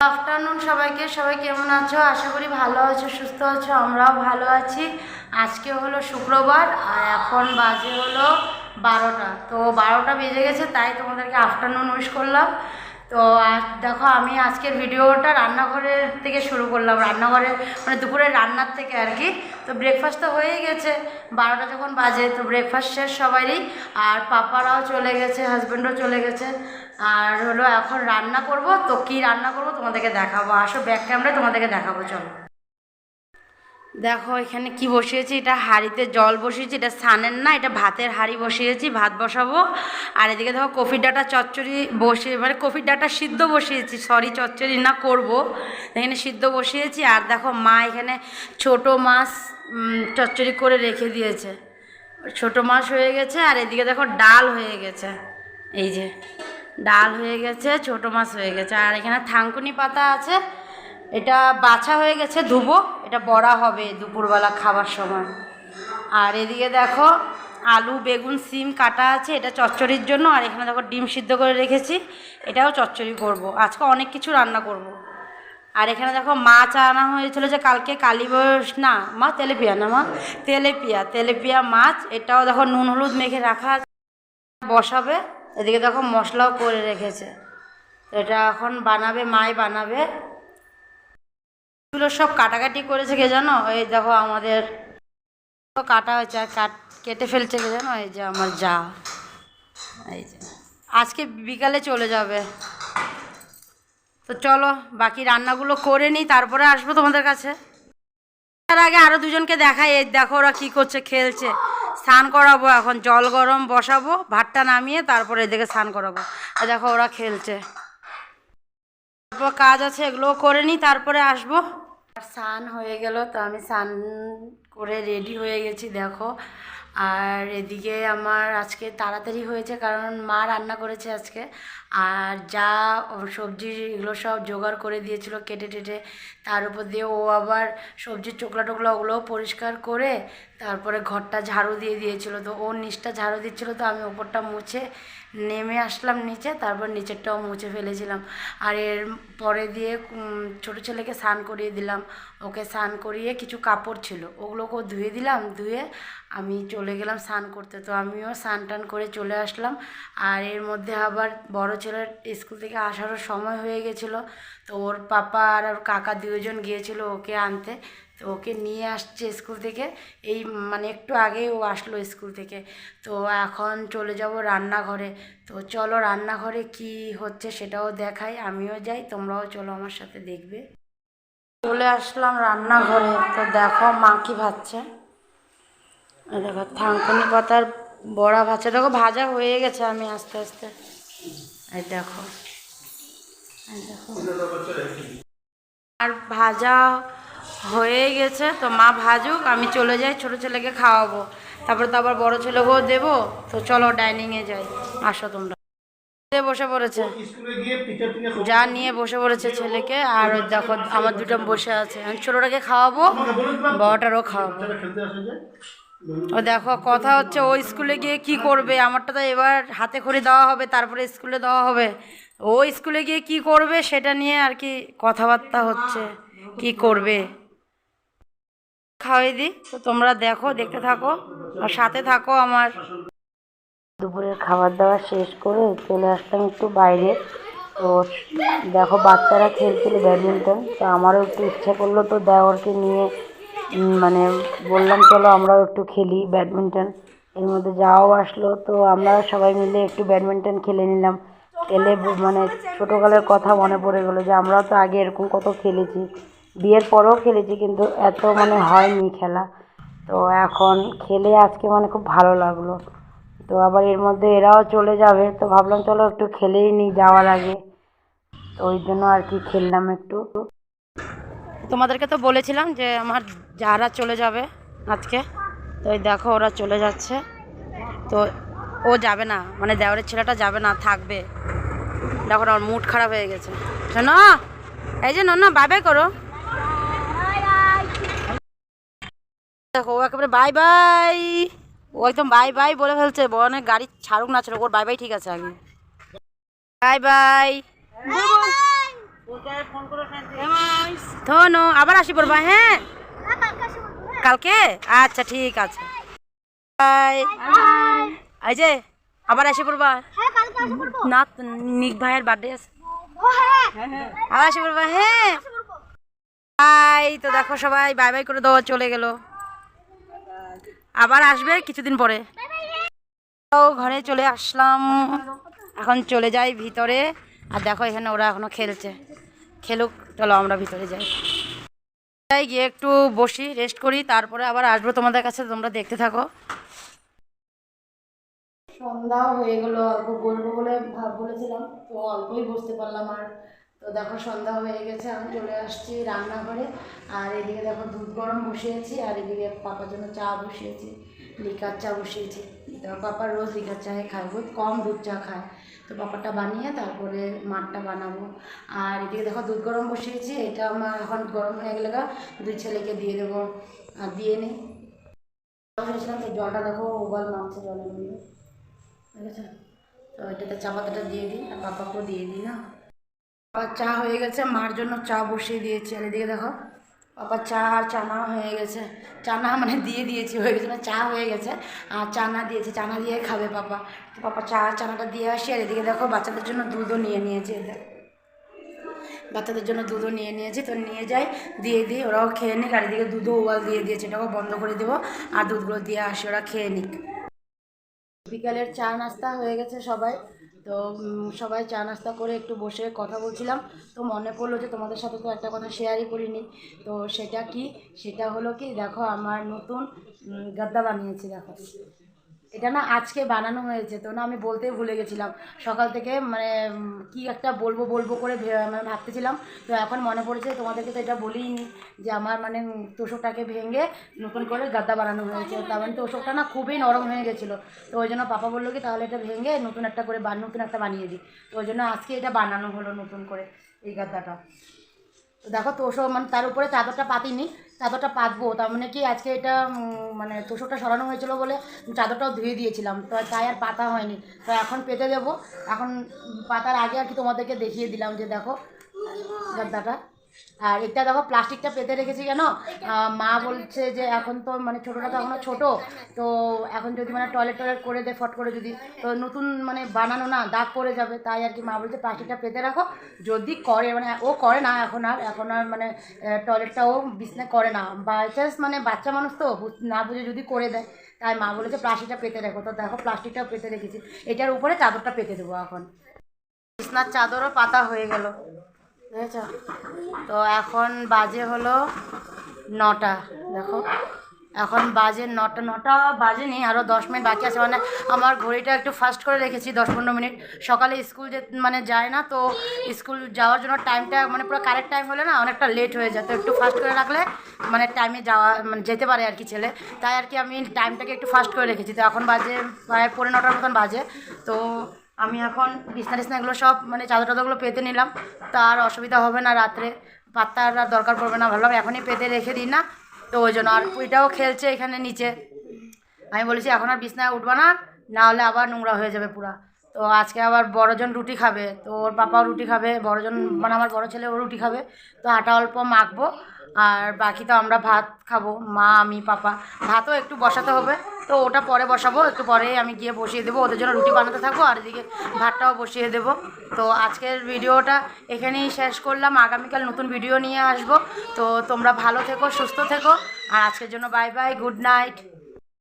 Afternoon সবাইকে, সবাই কেমন আছো? আশা করি ভালো আছো, সুস্থ আছো, আমরাও ভালো আছি। আজকে হলো শুক্রবার, আর এখন বাজে হলো বারোটা। তো বারোটা বেজে গেছে, তাই তোমাদেরকে আফটারনুন উইশ করলাম। তো আজ দেখো, আমি আজকের ভিডিওটা রান্নাঘরের থেকে শুরু করলাম। রান্নাঘরে মানে দুপুরের রান্নার থেকে আর কি। তো ব্রেকফাস্ট তো হয়েই গেছে। বারোটা যখন বাজে, তো ব্রেকফাস্ট শেষ সবারই। আর পাপারাও চলে গেছে হাজব্যান্ডও চলে গেছে। আর হলো এখন রান্না করব, তো কি রান্না করব তোমাদেরকে দেখাবো। আসো ব্যাক ক্যামেরায় তোমাদেরকে দেখাবো, চলো। দেখো, এখানে কি বসিয়েছি? এটা হাঁড়িতে জল বসিয়েছি, এটা সানের না, এটা ভাতের হাঁড়ি বসিয়েছি, ভাত বসাবো। আর এদিকে দেখো, কফির ডাটা চচ্চড়ি বসিয়ে মানে কফির ডাটা সিদ্ধ বসিয়েছি সরি চচ্চড়ি না করব। এখানে সিদ্ধ বসিয়েছি, আর দেখো, মা এখানে ছোট মাছ চচ্চড়ি করে রেখে দিয়েছে। ছোট মাছ হয়ে গেছে, আর এদিকে দেখো, ডাল হয়ে গেছে। এই যে ডাল হয়ে গেছে, ছোট মাছ হয়ে গেছে। আর এখানে থাঙ্কুনি পাতা আছে, এটা বাছা হয়ে গেছে, ধুবো। এটা বড়া হবে দুপুরবেলা খাবার সময়। আর এদিকে দেখো, আলু, বেগুন, সিম কাটা আছে, এটা চচ্চড়ির জন্য। আর এখানে দেখো ডিম সিদ্ধ করে রেখেছি, এটাও চচ্চড়ি করব। আজকে অনেক কিছু রান্না করব। আর এখানে দেখো, মাছ আনা হয়েছিল যে কালকে কালী বয়স না, মা, তেলেপিয়া না, মা, তেলেপিয়া তেলেপিয়া মাছ, এটাও দেখো নুন, হলুদ মেখে রাখা আছে। বসাবে। এদিকে দেখো মশলাও করে রেখেছে। এটা এখন বানাবে, মাই বানাবে। এগুলো সব কাটাকাটি করেছে কে জানো? এই দেখো আমাদের কাটা হয়েছে, আর কাট, কেটে ফেলছে কে জানো? এই যে আমার যা। এই যে। আজকে বিকালে চলে যাবে। তো চলো, বাকি রান্নাগুলো করে নিই, তারপরে আসব তোমাদের কাছে। তার আগে আরও দুজনকে দেখাই, এই দেখো ওরা কী করছে, খেলছে। স্নান করাবো, এখন জল গরম বসাবো, ভাতটা নামিয়ে তারপরে এদিকে স্নান করাবো। আর দেখো ওরা খেলছে। তারপর কাজ আছে এগুলো করে নিই তারপরে আসব। আর স্নান হয়ে গেল, তো আমি স্নান করে রেডি হয়ে গেছি, দেখো। আর এদিকে আমার আজকে তাড়াতাড়ি হয়েছে কারণ মা রান্না করেছে আজকে। আর যা সবজি এগুলো সব জোগাড় করে দিয়েছিল কেটে টেটে, তার উপর দিয়ে ও আবার সবজির চোকলা টোকলা ওগুলোও পরিষ্কার করে তারপরে ঘরটা ঝাড়ু দিয়ে দিয়েছিল। তো ওর নিচটা ঝাড়ু দিচ্ছিল তো আমি ওপরটা মুছে নেমে আসলাম নিচে, তারপর নিচেরটাও মুছে ফেলেছিলাম। আর এর পরে দিয়ে ছোটো ছেলেকে স্নান করিয়ে দিলাম। ওকে স্নান করিয়ে কিছু কাপড় ছিল, ওগুলোকেও ধুয়ে দিলাম, ধুয়ে আমি চলে গেলাম স্নান করতে। তো আমিও স্নান টান করে চলে আসলাম। আর এর মধ্যে আবার বড় ছেলের স্কুল থেকে আসারও সময় হয়ে গেছিল। তো ওর পাপা আর ওর কাকা দুজন গিয়েছিল ওকে আনতে। তো ওকে নিয়ে আসছে স্কুল থেকে। এই মানে একটু আগেই ও আসলো স্কুল থেকে। তো এখন চলে যাব রান্নাঘরে। তো চলো রান্নাঘরে কি হচ্ছে সেটাও দেখাই, আমিও যাই, তোমরাও চলো আমার সাথে দেখবে। চলে আসলাম রান্নাঘরে। তো দেখো মা কি ভাজছে। দেখো থানকুনি পাতার বড়া ভাজছে। দেখো ভাজা হয়ে গেছে আমি আস্তে আস্তে। এই দেখো। দেখো। আর ভাজা হয়ে গেছে, তো মা ভাজুক, আমি চলে যাই, ছোট ছেলেকে খাওয়াবো। তারপরে তো আবার বড় ছেলেকেও দেবো, তো চলো ডাইনিংয়ে যাই। আসো তোমরা। বসে পড়েছে? যা নিয়ে বসে পড়েছে ছেলেকে, আর দেখো, আমার দুটো বসে আছে। আমি ছোটোটাকে খাওয়াবো, বড়টারও খাওয়াবো। ও দেখো, কথা হচ্ছে, ও স্কুলে গিয়ে কি করবে? আমারটা তো এবার হাতে খড়ি দেওয়া হবে, তারপরে স্কুলে দেওয়া হবে। ও স্কুলে গিয়ে কি করবে, সেটা নিয়ে আর কি কথাবার্তা হচ্ছে, কি করবে? খাওয়াই দিই। তো তোমরা দেখো, দেখতে থাকো আর সাথে থাকো আমার। দুপুরের খাবার দাবার শেষ করে চলে আসলাম একটু বাইরে। তো দেখো, বাচ্চারা খেলছিল ব্যাডমিন্টন, তো আমারও একটু ইচ্ছা করল তো দেওয়ারকে নিয়ে মানে বললাম, চলো আমরাও একটু খেলি ব্যাডমিন্টন। এর মধ্যে যাওয়াও আসলো, তো আমরা সবাই মিলে একটু ব্যাডমিন্টন খেলে নিলাম। খেলে মানে ছোটোকালের কথা মনে পড়ে গেলো যে, আমরাও তো আগে এরকম কত খেলেছি। বিয়ের পরেও খেলেছি কিন্তু এত মানে হয়নি খেলা। তো এখন খেলে আজকে মানে খুব ভালো লাগল। তো আবার এর মধ্যে এরাও চলে যাবে। তো ভাবলাম চলো একটু খেলেই নিই যাওয়ার আগে। তো ওই জন্য আর কি খেললাম একটু। তোমাদেরকে তো বলেছিলাম যে আমার যারা চলে যাবে আজকে, তো ওই দেখো ওরা চলে যাচ্ছে। তো ও যাবে না মানে দেওয়ারের ছেলেটা যাবে না, থাকবে। দেখো আমার মুড খারাপ হয়ে গেছে। শোনো, এই যে না বাই বাই করো। দেখো, ও একেবারে বাই বাই ও একদম বাই বাই বলে ফেলছে বনে গাড়ি ছাড়ুক না ছাড়ুক, ওর বাই বাই ঠিক আছে আগে। বাই বাই ধনু, আবার আসি পড়বা হ্যাঁ? কালকে? আচ্ছা ঠিক আছে। বাই এই যে, আবার আসি পড়বা। না নিক ভাইয়ের বার্থডে আছে। আবার আসি পড়বা হ্যাঁ? বাই তো দেখো সবাই বাই বাই করে দেওয়া চলে গেল। আবার আসবে কিছুদিন পরে। তো ঘরে চলে আসলাম। এখন চলে যাই ভিতরে। আর দেখো এখানে ওরা এখনও খেলছে। খেলুক, চলো আমরা ভিতরে যাই। যাই, গিয়ে একটু বসি রেস্ট করি। তারপরে আবার আসব তোমাদের কাছে, তোমরা দেখতে থাকো। সন্ধ্যাও হয়ে গেল, অল্প বলব বলে ভাব বলেছিলাম। তো অল্পই বসতে পারলাম আর তো দেখো সন্ধ্যা হয়ে গেছে, আমি চলে আসছি রান্নাঘরে। আর এদিকে দেখো দুধ গরম বসিয়েছি, আর এদিকে পাপার জন্য চা বসিয়েছি, লিকার চা বসিয়েছি। তো পাপা রোজ লিকার চাই খায়, বহুত কম দুধ চা খায়। তো পাপাটা বানিয়ে তারপরে মাঠটা বানাবো। আর এদিকে দেখো দুধ গরম বসিয়েছি, এটা আমার এখন গরম হয়ে গেলে দুই ছেলেকে দিয়ে দেবো, আর দিয়ে নিই। বসেছিলাম তো জলটা দেখো উবাল নামছে জলের মধ্যে। ঠিক আছে? তো এটাতে চা পাতাটা দিয়ে দিই, আর পাপাকেও দিয়ে দিই, না? পাপার চা হয়ে গেছে, মার জন্য চা বসিয়ে দিয়েছি। আর এদিকে দেখো পাপার চা আর চানা হয়ে গেছে। চানা মানে দিয়ে দিয়েছি, হয়ে গেছে না চা হয়ে গেছে। আর চানা দিয়েছি চানা দিয়ে খাবে পাপা তো পাপা চা আর চানাটা দিয়ে আসি। আর এদিকে দেখো, বাচ্চাদের জন্য দুধও নিয়ে নিয়েছি। বাচ্চাদের জন্য দুধও নিয়ে নিয়েছি। তো নিয়ে যাই, দিয়ে দিই, ওরাও খেয়ে নিক। আর এদিকে দুধও ওয়াল দিয়ে দিয়েছে এটাকেও বন্ধ করে দেবো। আর দুধগুলো দিয়ে আসি, ওরা খেয়ে নিক। বিকালের চা নাস্তা হয়ে গেছে সবাই। তো সবাই চা নাস্তা করে একটু বসে কথা বলছিলাম। তো মনে পড়ল যে তোমাদের সাথে তো একটা কথা শেয়ারই করিনি। তো সেটা কি? সেটা হলো কি, দেখো আমার নতুন গাদ্দা বানিয়েছি, দেখো। এটা না আজকে বানানো হয়েছে, তো না আমি বলতেই ভুলে গেছিলাম। সকাল থেকে মানে কি একটা বলব বলব করে মানে ভাবতেছিলাম। তো এখন মনে পড়েছে, তোমাদেরকে তো এটা বলিনি যে আমার মানে তোষকটাকে ভেঙে নতুন করে গাদ্দা বানানো হয়েছে। তার মানে তোষকটা না খুবই নরম হয়ে গেছিল। তো ওই জন্য পাপা বলল কি, তাহলে এটা ভেঙে নতুন একটা করে বান নতুন একটা বানিয়ে দিই। তো ওই জন্য আজকে এটা বানানো হলো নতুন করে, এই গাদ্দাটা। দেখো তোষো মানে তার উপরে চাদরটা পাতিনি, চাদরটা পাতবো। তার মানে কি আজকে এটা মানে তোষোটা সরানো হয়েছিল বলে চাদরটাও ধুয়ে দিয়েছিলাম। তো তাই আর পাতা হয়নি। তো এখন পেতে দেবো। এখন পাতার আগে আর কি তোমাদেরকে দেখিয়ে দিলাম যে দেখো গাদ্দাটা আর এটা দেখো প্লাস্টিকটা পেতে রেখেছি কেন মা বলছে যে এখন তো মানে ছোটোটা তো এখনও ছোটো তো এখন যদি মানে টয়লেট টয়লেট করে দেয় ফট করে যদি তো নতুন মানে বানানো না দাগ পড়ে যাবে তাই আর কি মা বলছে প্লাস্টিকটা পেতে রাখো। যদি করে মানে ও করে না এখন আর এখন আর মানে টয়লেটটা ও বিছনে করে না। বাই চান্স মানে বাচ্চা মানুষ তো না বুঝে যদি করে দেয় তাই মা বলেছে প্লাস্টিকটা পেতে রাখো। তো দেখো প্লাস্টিকটাও পেতে রেখেছি। এটার উপরে চাদরটা পেতে দেবো এখন। বিছনার চাদরও পাতা হয়ে গেল। বুঝেছ তো এখন বাজে হলো নটা, দেখো। এখন বাজে নটা নটা বাজেনি আরও দশ মিনিট বাকি আছে। মানে আমার ঘড়িটা একটু ফাস্ট করে রেখেছি, দশ পনেরো মিনিট। সকালে স্কুল যে মানে যায় না, তো স্কুল যাওয়ার জন্য টাইমটা মানে পুরো কারেক্ট টাইম হলে না অনেকটা লেট হয়ে যায়। তো একটু ফাস্ট করে রাখলে মানে টাইমে যাওয়া মানে যেতে পারে আর কি ছেলে। তাই আর কি আমি টাইমটাকে একটু ফাস্ট করে রেখেছি। তো এখন বাজে প্রায় পনেরো নটার মতন বাজে। তো আমি এখন বিছনা টিছনা এগুলো সব মানে চাদর টাদরগুলো পেতে নিলাম। তার অসুবিধা হবে না রাত্রে। পাত্তার আর দরকার পড়বে না ভাবলাম এখনই পেতে রেখে দিই না। তো ওই জন্য আর ওইটাও খেলছে এখানে নিচে। আমি বলেছি, এখন আর বিছনায় উঠবো না না হলে আবার নোংরা হয়ে যাবে পুরা। তো আজকে আবার বড়জন রুটি খাবে, তো ওর পাপাও রুটি খাবে, বড়জন মানে আমার বড় ছেলে ও রুটি খাবে। তো আটা অল্প মাখবো। আর বাকি তো আমরা ভাত খাব, মা, আমি, পাপা। ভাতও একটু বসাতে হবে, তো ওটা পরে বসাবো, একটু পরে আমি গিয়ে বসিয়ে দেবো, ওদের জন্য রুটি বানাতে থাকব, আর এদিকে ভাতটাও বসিয়ে দেবো। তো আজকের ভিডিওটা এখানেই শেষ করলাম, আগামীকাল নতুন ভিডিও নিয়ে আসব। তো তোমরা ভালো থেকো, সুস্থ থেকো, আর আজকের জন্য বাই বাই গুড নাইট